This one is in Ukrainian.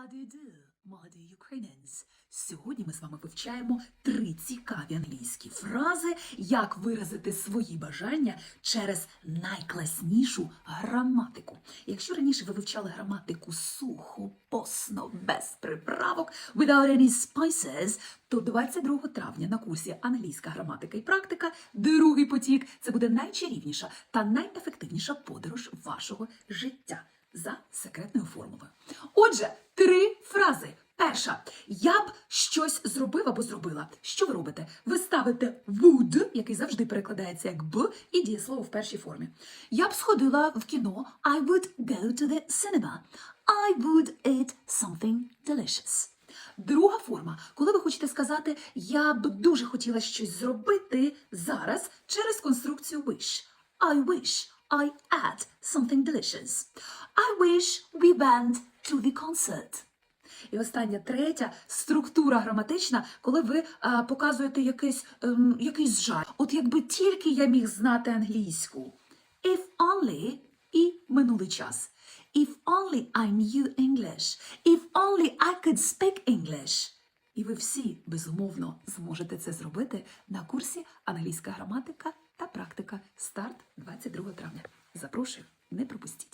My dear Ukrainians? Сьогодні ми з вами вивчаємо три цікаві англійські фрази, як виразити свої бажання через найкласнішу граматику. Якщо раніше ви вивчали граматику сухо, посно, без приправок, without any spices, то 22 травня на курсі англійська граматика і практика, другий потік, це буде найчарівніша та найефективніша подорож вашого життя за секретною формулою. Отже, три фрази. Перша. Я б щось зробив або зробила. Що ви робите? Ви ставите would, який завжди перекладається як б, і дієслово в першій формі. Я б сходила в кіно. I would go to the cinema. I would eat something delicious. Друга форма, коли ви хочете сказати, я б дуже хотіла щось зробити зараз через конструкцію wish. I wish I ate something delicious. I wish we went to the concert. І остання третя структура граматична, коли ви а, показуєте якийсь, ем, якийсь жаль. От якби тільки я міг знати англійську. If only і минулий час. If only I knew English. If only I could speak English. І ви всі, безумовно, зможете це зробити на курсі англійська граматика практика Старт 22 травня. Запрошую, не пропустіть.